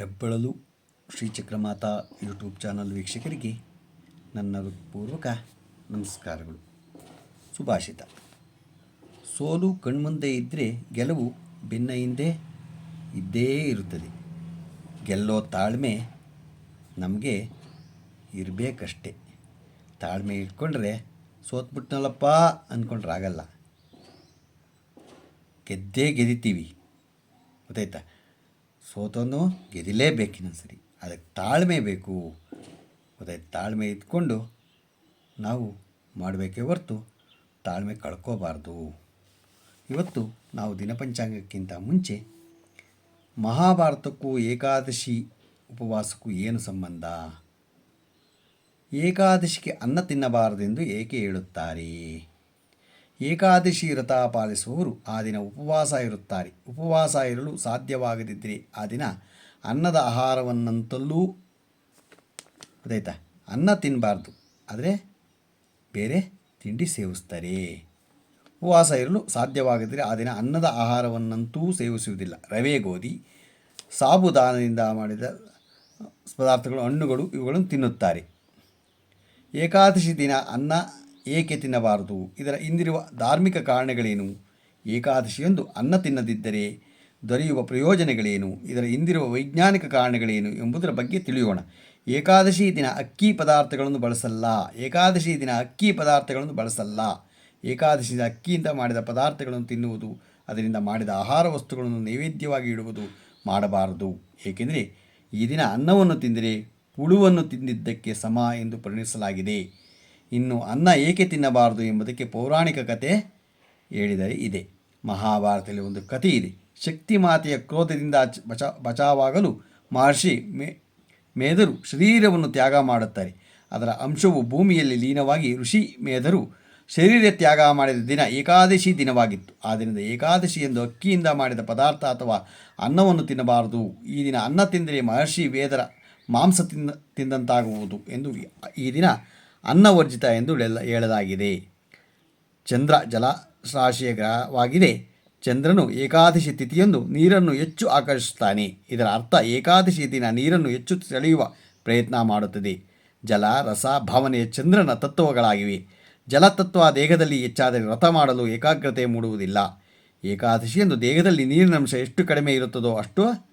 ಹೆಬ್ಬಳಲು ಶ್ರೀಚಕ್ರಮಾತಾ YouTube channel ವೀಕ್ಷಕರಿಗೆ ನನ್ನ ಪೂರ್ವಕ ನಮಸ್ಕಾರಗಳು. ಸುಭಾಷಿತ. ಸೋಲು ಕಣ್ಮುಂದೆ ಇದ್ದರೆ ಗೆಲುವು ಭಿನ್ನ ಹಿಂದೆ ಇದ್ದೇ ಇರುತ್ತದೆ. ಗೆಲ್ಲೋ ತಾಳ್ಮೆ ನಮಗೆ ಇರಬೇಕಷ್ಟೆ. ತಾಳ್ಮೆ ಇಟ್ಕೊಂಡ್ರೆ ಸೋತ್ಬಿಟ್ನಲ್ಲಪ್ಪ ಅಂದ್ಕೊಂಡ್ರೆ ಆಗಲ್ಲ ಗೆದ್ದೇ ಗೆದಿತೀವಿ. ಗೊತ್ತಾಯ್ತಾ? ಸೋತೋನು ಗೆದಿಲೇಬೇಕಿನ ಸರಿ. ಅದಕ್ಕೆ ತಾಳ್ಮೆ ಬೇಕು. ಅದಕ್ಕೆ ತಾಳ್ಮೆ ಇದ್ಕೊಂಡು ನಾವು ಮಾಡಬೇಕೇ ಹೊರತು ತಾಳ್ಮೆ ಕಳ್ಕೋಬಾರ್ದು. ಇವತ್ತು ನಾವು ದಿನಪಂಚಾಂಗಕ್ಕಿಂತ ಮುಂಚೆ ಮಹಾಭಾರತಕ್ಕೂ ಏಕಾದಶಿ ಉಪವಾಸಕ್ಕೂ ಏನು ಸಂಬಂಧ? ಏಕಾದಶಿಗೆ ಅನ್ನ ತಿನ್ನಬಾರದೆಂದು ಏಕೆ ಹೇಳುತ್ತಾರೆ? ಏಕಾದಶಿ ವ್ರತ ಪಾಲಿಸುವವರು ಆ ದಿನ ಉಪವಾಸ ಇರುತ್ತಾರೆ. ಉಪವಾಸ ಇರಲು ಸಾಧ್ಯವಾಗದಿದ್ದರೆ ಆ ದಿನ ಅನ್ನದ ಆಹಾರವನ್ನಂತಲ್ಲೂ ಅದಾಯ್ತಾ ಅನ್ನ ತಿನ್ನಬಾರ್ದು ಆದರೆ ಬೇರೆ ತಿಂಡಿ ಸೇವಿಸ್ತಾರೆ. ಉಪವಾಸ ಇರಲು ಸಾಧ್ಯವಾಗದಿದ್ದರೆ ಆ ದಿನ ಅನ್ನದ ಆಹಾರವನ್ನಂತೂ ಸೇವಿಸುವುದಿಲ್ಲ. ರವೆ, ಗೋಧಿ, ಸಾಬುದಾನದಿಂದ ಮಾಡಿದ ಪದಾರ್ಥಗಳು, ಹಣ್ಣುಗಳು ಇವುಗಳನ್ನು ತಿನ್ನುತ್ತಾರೆ. ಏಕಾದಶಿ ದಿನ ಅನ್ನ ಏಕೆ ತಿನ್ನಬಾರದು? ಇದರ ಹಿಂದಿರುವ ಧಾರ್ಮಿಕ ಕಾರಣಗಳೇನು? ಏಕಾದಶಿಯೊಂದು ಅನ್ನ ತಿನ್ನದಿದ್ದರೆ ದೊರೆಯುವ ಪ್ರಯೋಜನಗಳೇನು? ಇದರ ಹಿಂದಿರುವ ವೈಜ್ಞಾನಿಕ ಕಾರಣಗಳೇನು ಎಂಬುದರ ಬಗ್ಗೆ ತಿಳಿಯೋಣ. ಏಕಾದಶಿ ದಿನ ಅಕ್ಕಿ ಪದಾರ್ಥಗಳನ್ನು ಬಳಸಲ್ಲ. ಏಕಾದಶಿ ದಿನ ಅಕ್ಕಿ ಪದಾರ್ಥಗಳನ್ನು ಬಳಸಲ್ಲ. ಏಕಾದಶಿ ದಿನ ಅಕ್ಕಿಯಿಂದ ಮಾಡಿದ ಪದಾರ್ಥಗಳನ್ನು ತಿನ್ನುವುದು, ಅದರಿಂದ ಮಾಡಿದ ಆಹಾರ ವಸ್ತುಗಳನ್ನು ನೈವೇದ್ಯವಾಗಿ ಇಡುವುದು ಮಾಡಬಾರದು. ಏಕೆಂದರೆ ಈ ದಿನ ಅನ್ನವನ್ನು ತಿಂದರೆ ಹುಳುವನ್ನು ತಿಂದಿದ್ದಕ್ಕೆ ಸಮ ಎಂದು ಪರಿಗಣಿಸಲಾಗಿದೆ ಇನ್ನು ಅನ್ನ ಏಕೆ ತಿನ್ನಬಾರದು ಎಂಬುದಕ್ಕೆ ಪೌರಾಣಿಕ ಕತೆ ಹೇಳಿದರೆ ಇದೆ. ಮಹಾಭಾರತದಲ್ಲಿ ಒಂದು ಕಥೆ ಇದೆ. ಶಕ್ತಿ ಮಾತೆಯ ಕ್ರೋಧದಿಂದ ಬಚಾ ಬಚಾವಾಗಲು ಮಹರ್ಷಿ ಮೇ ಮೇದರು ಶರೀರವನ್ನು ತ್ಯಾಗ ಮಾಡುತ್ತಾರೆ. ಅದರ ಅಂಶವು ಭೂಮಿಯಲ್ಲಿ ಲೀನವಾಗಿ ಋಷಿ ಮೇಧರು ಶರೀರ ತ್ಯಾಗ ಮಾಡಿದ ದಿನ ಏಕಾದಶಿ ದಿನವಾಗಿತ್ತು. ದಿನದ ಏಕಾದಶಿ ಎಂದು ಅಕ್ಕಿಯಿಂದ ಮಾಡಿದ ಪದಾರ್ಥ ಅಥವಾ ಅನ್ನವನ್ನು ತಿನ್ನಬಾರದು. ಈ ದಿನ ಅನ್ನ ತಿಂದರೆ ಮಹರ್ಷಿ ವೇದರ ಮಾಂಸ ತಿನ್ನ ತಿಂದಂತಾಗುವುದು ಎಂದು ಈ ದಿನ ಅನ್ನವರ್ಜಿತ ಎಂದು ಹೇಳ- ಹೇಳಲಾಗಿದೆ. ಚಂದ್ರ ಜಲರಾಶಿಯ ಗ್ರಹವಾಗಿದೆ ಚಂದ್ರನು ಏಕಾದಶಿ ತಿಥಿಯಂದು ನೀರನ್ನು ಹೆಚ್ಚು ಆಕರ್ಷಿಸುತ್ತಾನೆ. ಇದರ ಅರ್ಥ ಏಕಾದಶಿ ದಿನ ನೀರನ್ನು ಹೆಚ್ಚು ಸೆಳೆಯುವ ಪ್ರಯತ್ನ ಮಾಡುತ್ತದೆ. ಜಲ, ರಸ ಭಾವನೆಯ ಚಂದ್ರನ ತತ್ವಗಳಾಗಿವೆ. ಜಲತತ್ವ ದೇಹದಲ್ಲಿ ಹೆಚ್ಚಾದರೆ ವ್ರತ ಮಾಡಲು ಏಕಾಗ್ರತೆ ಮೂಡುವುದಿಲ್ಲ. ಏಕಾದಶಿಯಂದು ದೇಹದಲ್ಲಿ ನೀರಿನ ಅಂಶ ಎಷ್ಟು ಕಡಿಮೆ ಇರುತ್ತದೋ ಅಷ್ಟು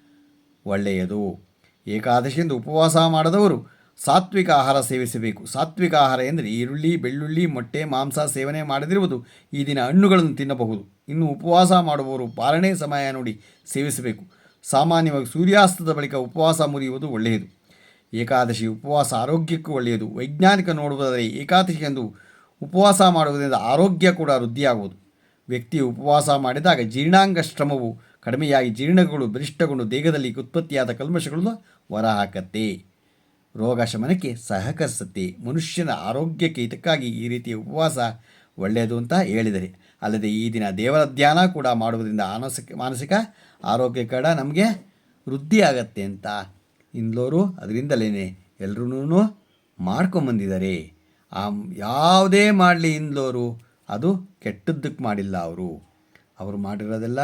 ಒಳ್ಳೆಯದು. ಏಕಾದಶಿಯಂದು ಉಪವಾಸ ಮಾಡದವರು ಸಾತ್ವಿಕ ಆಹಾರ ಸೇವಿಸಬೇಕು. ಸಾತ್ವಿಕ ಆಹಾರ ಎಂದರೆ ಈರುಳ್ಳಿ, ಬೆಳ್ಳುಳ್ಳಿ, ಮೊಟ್ಟೆ, ಮಾಂಸ ಸೇವನೆ ಮಾಡದಿರುವುದು ಈ ದಿನ ಹಣ್ಣುಗಳನ್ನು ತಿನ್ನಬಹುದು. ಇನ್ನು ಉಪವಾಸ ಮಾಡುವವರು ಪಾಲನೆ ಸಮಯ ನೋಡಿ ಸೇವಿಸಬೇಕು. ಸಾಮಾನ್ಯವಾಗಿ ಸೂರ್ಯಾಸ್ತದ ಬಳಿಕ ಉಪವಾಸ ಮುರಿಯುವುದು ಒಳ್ಳೆಯದು. ಏಕಾದಶಿ ಉಪವಾಸ ಆರೋಗ್ಯಕ್ಕೂ ಒಳ್ಳೆಯದು. ವೈಜ್ಞಾನಿಕ ನೋಡುವುದಾದರೆ ಏಕಾದಶಿಯಂದು ಉಪವಾಸ ಮಾಡುವುದರಿಂದ ಆರೋಗ್ಯ ಕೂಡ ವೃದ್ಧಿಯಾಗುವುದು. ವ್ಯಕ್ತಿಯು ಉಪವಾಸ ಮಾಡಿದಾಗ ಜೀರ್ಣಾಂಗ ಶ್ರಮವು ಕಡಿಮೆಯಾಗಿ ಜೀರ್ಣಗಳು ಬಲಿಷ್ಠಗೊಂಡು ದೇಹದಲ್ಲಿ ಉತ್ಪತ್ತಿಯಾದ ಕಲ್ಮಶಗಳನ್ನು ಹೊರಹಾಕತ್ತೆ. ರೋಗ ಶಮನಕ್ಕೆ ಸಹಕರಿಸುತ್ತೆ. ಮನುಷ್ಯನ ಆರೋಗ್ಯಕ್ಕೆ ಇದಕ್ಕಾಗಿ ಈ ರೀತಿಯ ಉಪವಾಸ ಒಳ್ಳೆಯದು ಅಂತ ಹೇಳಿದರೆ. ಅಲ್ಲದೆ ಈ ದಿನ ದೇವರ ಧ್ಯಾನ ಕೂಡ ಮಾಡುವುದರಿಂದ ಮಾನಸಿಕ ಮಾನಸಿಕ ಆರೋಗ್ಯ ಕೂಡ ನಮಗೆ ವೃದ್ಧಿಯಾಗತ್ತೆ ಅಂತ ಇಂದ್ಲೋರು ಅದರಿಂದಲೇ ಎಲ್ಲರೂ ಮಾಡ್ಕೊಂಬಂದಿದ್ದಾರೆ. ಆ ಯಾವುದೇ ಮಾಡಲಿ ಇಂದ್ಲೋರು ಅದು ಕೆಟ್ಟದ್ದಕ್ಕೆ ಮಾಡಿಲ್ಲ ಅವರು. ಅವರು ಮಾಡಿರೋದೆಲ್ಲ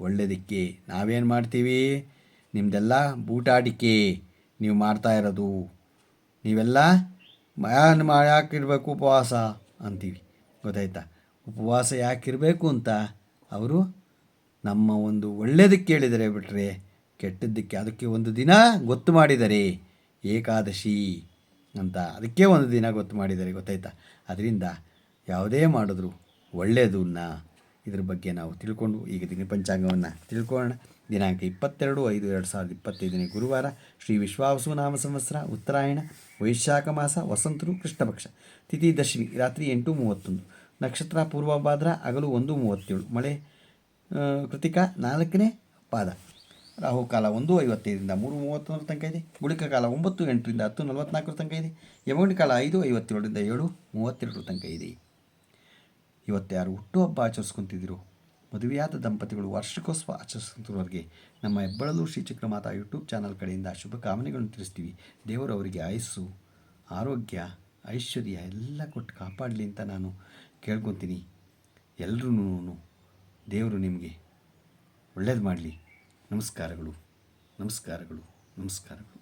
ಒಳ್ಳೆಯದಕ್ಕೆ. ನಾವೇನು ಮಾಡ್ತೀವಿ? ನಿಮ್ಮದೆಲ್ಲ ಬೂಟಾಡಿಕೆ. ನೀವು ಮಾಡ್ತಾ ಇರೋದು. ನೀವೆಲ್ಲ ಮಯಾನ್ ಮಾ ಯಾಕಿರಬೇಕು ಉಪವಾಸ ಅಂತೀವಿ. ಗೊತ್ತಾಯ್ತಾ? ಉಪವಾಸ ಯಾಕಿರಬೇಕು ಅಂತ ಅವರು ನಮ್ಮ ಒಂದು ಒಳ್ಳೆಯದಕ್ಕೆ ಹೇಳಿದರೆ ಬಿಟ್ಟರೆ ಕೆಟ್ಟದ್ದಕ್ಕೆ ಅದಕ್ಕೆ ಒಂದು ದಿನ ಗೊತ್ತು ಮಾಡಿದರೆ ಏಕಾದಶಿ ಅಂತ ಅದಕ್ಕೆ ಒಂದು ದಿನ ಗೊತ್ತು ಮಾಡಿದ್ದಾರೆ ಗೊತ್ತಾಯ್ತಾ? ಅದರಿಂದ ಯಾವುದೇ ಮಾಡಿದ್ರು ಒಳ್ಳೆಯದನ್ನ ಇದ್ರ ಬಗ್ಗೆ ನಾವು ತಿಳ್ಕೊಂಡು ಈಗ ದಿನ ಪಂಚಾಂಗವನ್ನು ತಿಳ್ಕೊಳ್ಳೋಣ. ದಿನಾಂಕ ಇಪ್ಪತ್ತೆರಡು ಐದು ಎರಡು ಸಾವಿರದ ಇಪ್ಪತ್ತೈದನೇ ಗುರುವಾರ ಶ್ರೀ ವಿಶ್ವಾವಸು ನಾಮ ಸಂವತ್ಸರ, ಉತ್ತರಾಯಣ, ವೈಶಾಖ ಮಾಸ, ವಸಂತರು, ಕೃಷ್ಣಪಕ್ಷ. ತಿಥಿ ದಶಮಿ, ರಾತ್ರಿ ಎಂಟು ಮೂವತ್ತೊಂದು. ನಕ್ಷತ್ರ ಪೂರ್ವಭಾದ್ರ, ಹಗಲು ಒಂದು ಮೂವತ್ತೇಳು. ಮಳೆ ಕೃತಿಕಾ ನಾಲ್ಕನೇ ಪಾದ. ರಾಹುಕಾಲ ಒಂದು ಐವತ್ತೈದರಿಂದ ಮೂರು ಮೂವತ್ತೊಂದರ ತನಕ ಇದೆ. ಗುಳಿಕ ಕಾಲ ಒಂಬತ್ತು ಎಂಟರಿಂದ ಹತ್ತು ನಲವತ್ನಾಲ್ಕರ ತನಕ ಇದೆ. ಯಮಗಂಡಿ ಕಾಲ ಐದು ಐವತ್ತೇಳರಿಂದ ಏಳು ಮೂವತ್ತೆರಡರ ತನಕ ಇದೆ. ಇವತ್ತು ಯಾರು ಹುಟ್ಟುಹಬ್ಬ ಆಚರಿಸ್ಕೊತಿದ್ರು? ಮದುವೆಯಾದ ದಂಪತಿಗಳು ವಾರ್ಷಿಕೋತ್ಸವ ಆಚರಿಸುತ್ತಿರುವವರಿಗೆ ನಮ್ಮ ಹೆಬ್ಬಳಲು ಶ್ರೀ ಚಕ್ರಮಾತಾ ಯೂಟ್ಯೂಬ್ ಚಾನಲ್ ಕಡೆಯಿಂದ ಶುಭ ಕಾಮನೆಗಳನ್ನು ತಿಳಿಸ್ತೀವಿ. ದೇವರು ಅವರಿಗೆ ಆಯಸ್ಸು, ಆರೋಗ್ಯ, ಐಶ್ವರ್ಯ ಎಲ್ಲ ಕೊಟ್ಟು ಕಾಪಾಡಲಿ ಅಂತ ನಾನು ಕೇಳ್ಕೊತೀನಿ. ಎಲ್ಲರೂ ದೇವರು ನಿಮಗೆ ಒಳ್ಳೇದು ಮಾಡಲಿ. ನಮಸ್ಕಾರಗಳು ನಮಸ್ಕಾರಗಳು ನಮಸ್ಕಾರಗಳು.